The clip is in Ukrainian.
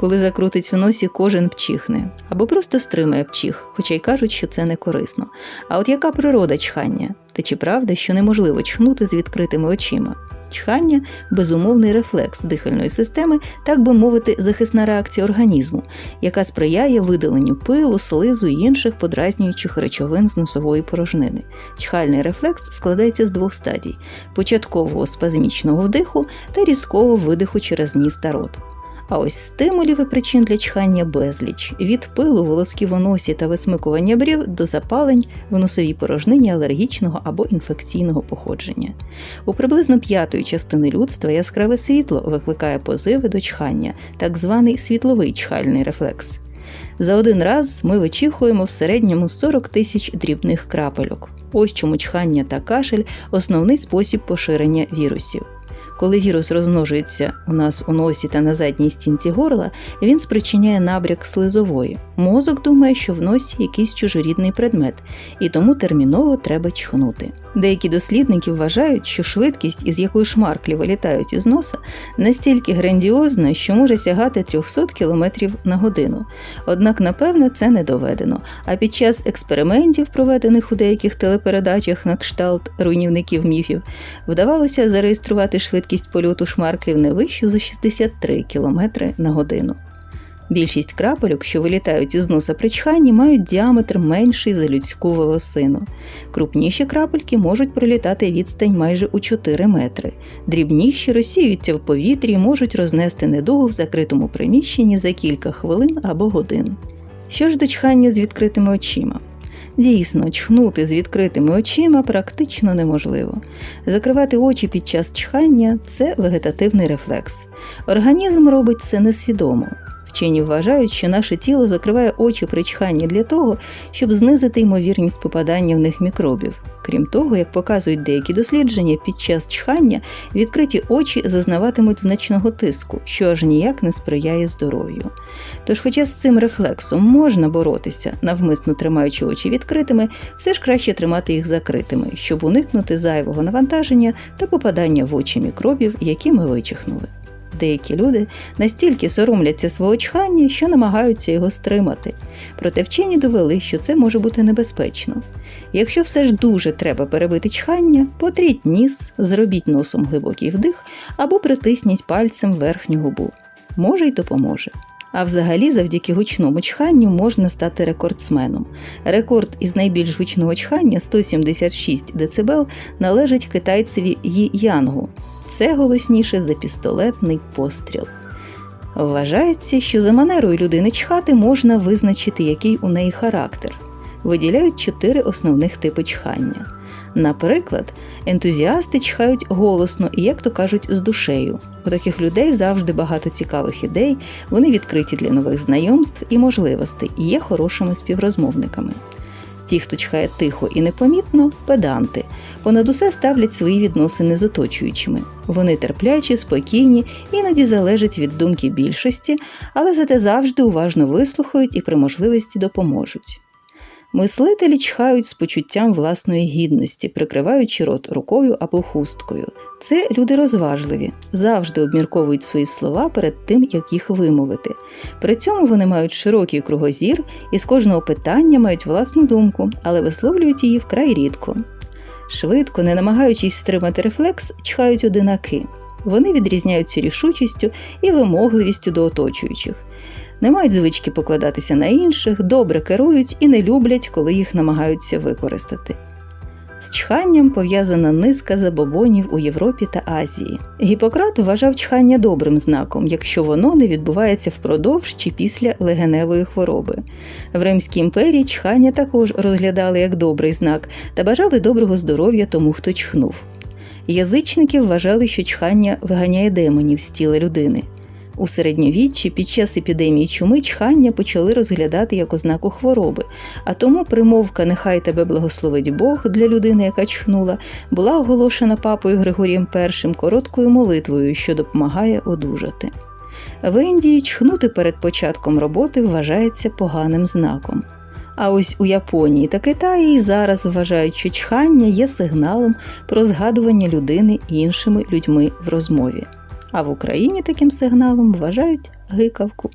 Коли закрутить в носі, кожен пчихне або просто стримає пчих, хоча й кажуть, що це не корисно. А от яка природа чхання? Та чи правда, що неможливо чхнути з відкритими очима? Чхання безумовний рефлекс дихальної системи, так би мовити, захисна реакція організму, яка сприяє видаленню пилу, слизу і інших подразнюючих речовин з носової порожнини. Чхальний рефлекс складається з двох стадій: початкового спазмічного вдиху та різкого видиху через ніс та рот. А ось стимулів і причин для чхання безліч від пилу, волосків у носі та висмикування брів до запалень в носовій порожнині алергічного або інфекційного походження. У приблизно п'ятої частини людства яскраве світло викликає позиви до чхання, так званий світловий чхальний рефлекс. За один раз ми вичихуємо в середньому 40 тисяч дрібних крапельок. Ось чому чхання та кашель основний спосіб поширення вірусів. Коли вірус розмножується у нас у носі та на задній стінці горла, він спричиняє набряк слизової. Мозок думає, що в носі якийсь чужорідний предмет, і тому терміново треба чхнути. Деякі дослідники вважають, що швидкість, із якою шмарклі вилітають із носа, настільки грандіозна, що може сягати 300 км на годину. Однак, напевне, це не доведено. А під час експериментів, проведених у деяких телепередачах на кшталт руйнівників міфів, вдавалося зареєструвати швидкість польоту шмарклів не вищу за 63 км на годину. Більшість крапельок, що вилітають із носа при чханні, мають діаметр менший за людську волосину. Крупніші крапельки можуть пролітати відстань майже у 4 метри. Дрібніші розсіюються в повітрі і можуть рознести недугу в закритому приміщенні за кілька хвилин або годин. Що ж до чхання з відкритими очима? Дійсно, чхнути з відкритими очима практично неможливо. Закривати очі під час чхання це вегетативний рефлекс. Організм робить це несвідомо. Вчені вважають, що наше тіло закриває очі при чханні для того, щоб знизити ймовірність попадання в них мікробів. Крім того, як показують деякі дослідження, під час чхання відкриті очі зазнаватимуть значного тиску, що аж ніяк не сприяє здоров'ю. Тож, хоча з цим рефлексом можна боротися, навмисно тримаючи очі відкритими, все ж краще тримати їх закритими, щоб уникнути зайвого навантаження та попадання в очі мікробів, які ми вичихнули. Деякі люди настільки соромляться свого чхання, що намагаються його стримати. Проте вчені довели, що це може бути небезпечно. Якщо все ж дуже треба перебити чхання, потріть ніс, зробіть носом глибокий вдих або притисніть пальцем верхню губу. Може й допоможе. А взагалі, завдяки гучному чханню можна стати рекордсменом. Рекорд із найбільш гучного чхання 176 дБ належить китайцеві Ї Янгу. Це голосніше за пістолетний постріл. Вважається, що за манерою людини чхати можна визначити, який у неї характер. Виділяють чотири основних типи чхання. Наприклад, ентузіасти чхають голосно і, як то кажуть, з душею. У таких людей завжди багато цікавих ідей, вони відкриті для нових знайомств і можливостей і є хорошими співрозмовниками. Ті, хто чхає тихо і непомітно, педанти, понад усе ставлять свої відносини з оточуючими. Вони терплячі, спокійні, іноді залежать від думки більшості, але зате завжди уважно вислухають і при можливості допоможуть. Мислителі чхають з почуттям власної гідності, прикриваючи рот рукою або хусткою. Це люди розважливі, завжди обмірковують свої слова перед тим, як їх вимовити. При цьому вони мають широкий кругозір і з кожного питання мають власну думку, але висловлюють її вкрай рідко. Швидко, не намагаючись стримати рефлекс, чхають одинаки. Вони відрізняються рішучістю і вимогливістю до оточуючих. Не мають звички покладатися на інших, добре керують і не люблять, коли їх намагаються використати. З чханням пов'язана низка забобонів у Європі та Азії. Гіппократ вважав чхання добрим знаком, якщо воно не відбувається впродовж чи після легеневої хвороби. В Римській імперії чхання також розглядали як добрий знак та бажали доброго здоров'я тому, хто чхнув. Язичники вважали, що чхання виганяє демонів з тіла людини. У середньовіччі під час епідемії чуми чхання почали розглядати як ознаку хвороби, а тому примовка Нехай тебе благословить Бог для людини, яка чхнула, була оголошена папою Григорієм І короткою молитвою, що допомагає одужати. В Індії чхнути перед початком роботи вважається поганим знаком. А ось у Японії та Китаї і зараз вважають, що чхання є сигналом про згадування людини іншими людьми в розмові. А в Україні таким сигналом вважають гикавку.